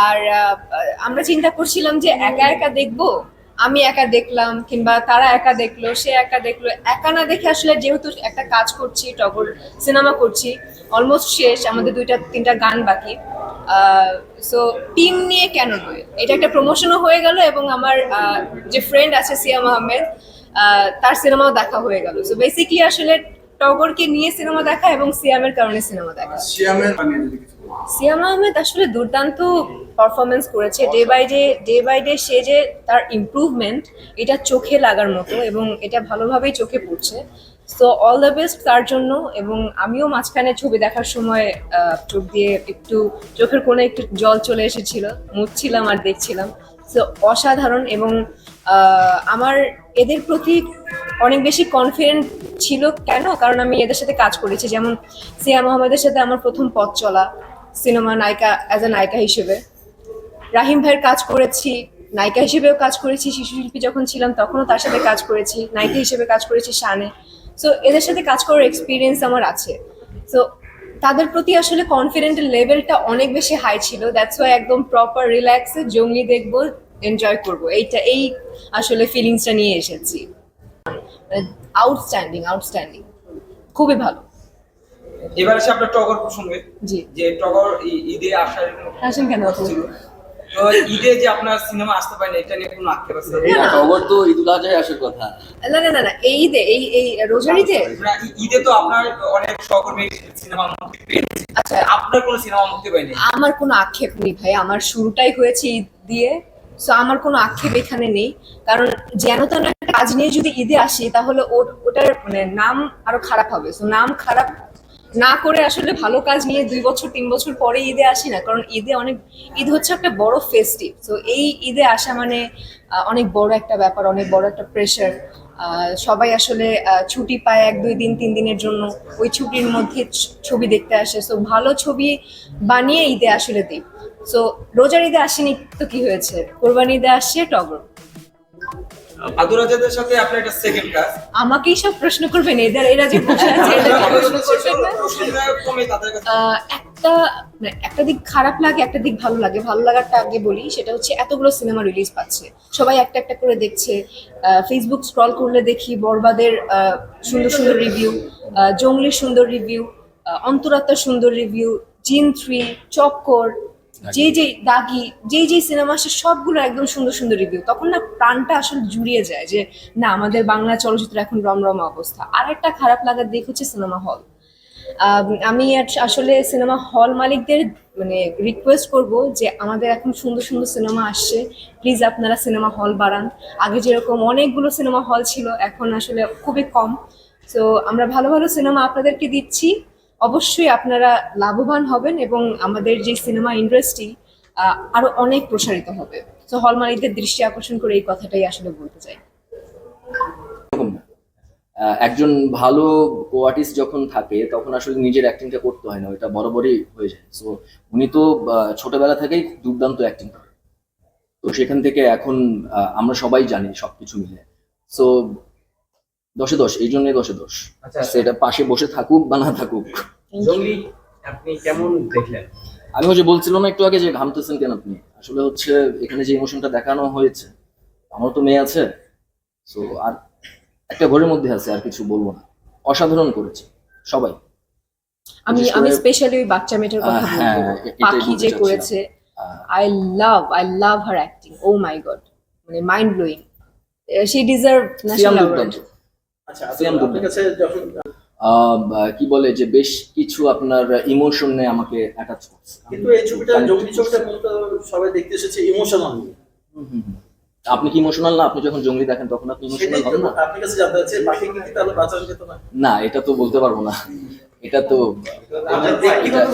আর আমরা চিন্তা করছিলাম যে একা একা দেখব? আমি একা দেখলাম কিংবা তারা একা দেখল সে একা দেখল। একা না দেখে আসলে যেহেতু একটা কাজ করছি টগর সিনেমা করছি অলমোস্ট শেষ আমাদের দুইটা তিনটা গান বাকি। সো টিম নিয়ে কেন নয়? এটা একটা প্রমোশনও হয়ে গেল এবং আমার যে ফ্রেন্ড আছে সিয়াম আহমেদ আহ, তার সিনেমাও দেখা হয়ে গেল। সো বেসিকলি আসলে টগরকে নিয়ে সিনেমা দেখা এবং সিয়ামের কারণে সিনেমা দেখা। শিয়ামের সিয়াম আহমেদ আসলে দুর্দান্ত পারফরমেন্স করেছে। Day by day day by day সে যে তার ইমপ্রুভমেন্ট এটা চোখে লাগার মতো এবং এটা ভালোভাবেই চোখে পড়ছে। সো অল দ্য বেস্ট তার জন্য এবং আমিও মাঝখানে ছবি দেখার সময় চোখ দিয়ে একটু, চোখের কোণে একটু জল চলে এসেছিল, মুছছিলাম আর দেখছিলাম। সো অসাধারণ এবং আমার এদের প্রতি অনেক বেশি কনফিডেন্ট ছিল কেন? কারণ আমি এদের সাথে কাজ করেছি। যেমন সিয়াম আহমেদের সাথে আমার প্রথম পথ চলা সিনেমা নায়িকা অ্যাজ এ নায়িকা হিসেবে। রাহিম ভাইয়ের কাজ করেছি, নায়িকা হিসেবেও কাজ করেছি শিশু শিল্পী যখন ছিলাম তখনও তার সাথে কাজ করেছি, নায়িকা হিসেবে কাজ করেছি শানে। সো এদের সাথে কাজ করার এক্সপিরিয়েন্স আমার আছে। সো তাদের প্রতি আসলে কনফিডেন্টের লেভেলটা অনেক বেশি হাই ছিল। দ্যাটস ওয়াই একদম প্রপার রিল্যাক্সে জঙ্গলি দেখব এনজয় করব। এইটা, এই আসলে ফিলিংসটা নিয়ে এসেছি। আউটস্ট্যান্ডিং আউটস্ট্যান্ডিং খুবই ভালো। এবার এসে আপনার টগর প্রসঙ্গে যে টগর ঈদে আসার হাসেন কেন? ছিল। তো ঈদে যে আপনার সিনেমা আসতে পারেনি এটা নিয়ে কোনো আক্ষেপ আছে? এটা তো ঈদুল আজহায় আসার কথা। না না না না এই ঈদে এই এই রোজারিতে? না, ঈদে তো আপনার অনেক সহকর্মী সিনেমা মুক্তি পেয়েছে। আচ্ছা। আপনার কোনো সিনেমা মুক্তি পায়নি? আমার কোনো আক্ষেপ নেই ভাই আমার শুরুটাই হয়েছে ঈদ দিয়ে। সো আমার কোনো আক্ষেপ এখানে নেই। কারণ যেন তেন একটা কাজ নিয়ে যদি ঈদে আসি তাহলে ওটার মানে নাম আরও খারাপ হবে। সো নাম খারাপ না করে আসলে ভালো কাজ নিয়ে দুই বছর, তিন বছর পরে ঈদে আসি না, কারণ ঈদে অনেক, ঈদ হচ্ছে একটা বড় ফেস্টিভ তো এই ঈদে আসা মানে অনেক বড় একটা ব্যাপার, অনেক বড় একটা প্রেশার সবাই আসলে ছুটি পায় এক, দুই দিন, তিন দিনের জন্য। ওই ছুটির মধ্যে ছবি দেখতে আসে। সো ভালো ছবি বানিয়ে ঈদে আসলে দিই। সো রোজার ঈদে আসেনি তো কি হয়েছে? কোরবানি ঈদে আসছে, টগর। আদুর রাজাদের সাথে আপনার এটা সেকেন্ড কাজ আমাকেই সব প্রশ্ন করবেন এদের এরা যে বসে আছে এদের প্রশ্ন একটা মানে একটা দিক খারাপ লাগে একটা দিক ভালো লাগে। ভালো লাগারটা আগে বলি সেটা হচ্ছে এতগুলো সিনেমা রিলিজ পাচ্ছে। সবাই একটা একটা করে দেখছে। ফেসবুক স্ক্রল করলে দেখি বরবাদের সুন্দর সুন্দর রিভিউ জঙ্গলির সুন্দর রিভিউ অন্তরাত্মার সুন্দর রিভিউ জিন থ্রি চক্কর যে যে দাগি যে যে সিনেমা আসে সবগুলো একদম সুন্দর সুন্দর রিভিউ তখন না প্রাণটা আসলে জুড়িয়ে যায় যে না আমাদের বাংলা চলচ্চিত্র এখন রমরমা অবস্থা। আর একটা খারাপ লাগার দিক হচ্ছে সিনেমা হল আম, আমি আস- আসলে সিনেমা হল মালিকদের মানে রিকোয়েস্ট করব যে আমাদের এখন সুন্দর সুন্দর সিনেমা আসছে। প্লিজ আপনারা সিনেমা হল বাড়ান। আগে যেরকম অনেকগুলো সিনেমা হল ছিল এখন আসলে খুবই কম। তো আমরা ভালো ভালো সিনেমা আপনাদেরকে দিচ্ছি। অবশ্যই আপনারা লাভবান হবেন এবং আমাদের যে সিনেমা ইন্ডাস্ট্রি আরও অনেক প্রসারিত হবে। তো হল মালিকদের দৃষ্টি আকর্ষণ করে এই কথাটাই আসলে বলতে চাই। একজন ভালো কো আর্টিস্ট যখন থাকে, তখন আসলে নিজের অ্যাক্টিংটা করতে হয় না ওটা বরাবরই হয়ে যায়। সো উনি তো ছোটবেলা থেকেই দুর্দান্ত অ্যাক্টিং করে তো সেখান থেকে এখন আমরা সবাই জানি সবকিছু মিলে। সো দশে দশ এই জন্যই দশে দশ। আচ্ছা। সেটা পাশে বসে থাকুক বা না থাকুক। আপনি কেমন দেখলেন? আমি হচ্ছে বলছিলাম না একটু আগে যে ঘামতেছেন কেন আপনি? আসলে হচ্ছে এখানে যে ইমোশনটা দেখানো হয়েছে আমার তো মেয়ে আছে সো আর একটা ঘরের মধ্যে আছে আর কিছু বলব না। অসাধারণ করেছে সবাই। আমি আমি স্পেশালি ওই বাচ্চা মেয়েটার কথা হ্যাঁ, বলব পাখি যে করেছে I love I love her acting oh my god মানে mind blowing she deserve national দুর্দান্ত। কি বলে যে বেশ কিছু আপনার ইমোশনে আমাকে অ্যাটাচ করছে। কিন্তু এই ছবিটা জঙ্গলি ছবিটা মূলত সবাই দেখতে এসেছে ইমোশনাল নিয়ে। আপনি কি ইমোশনাল না? আপনি যখন জঙ্গলি দেখেন তখন আপনি ইমোশনাল হন না? আপনার কাছে জানতে চাচ্ছি পাখি কি তাহলে বাঁচানো যেত না? না এটা তো বলতে পারব না। এটা তো এটা-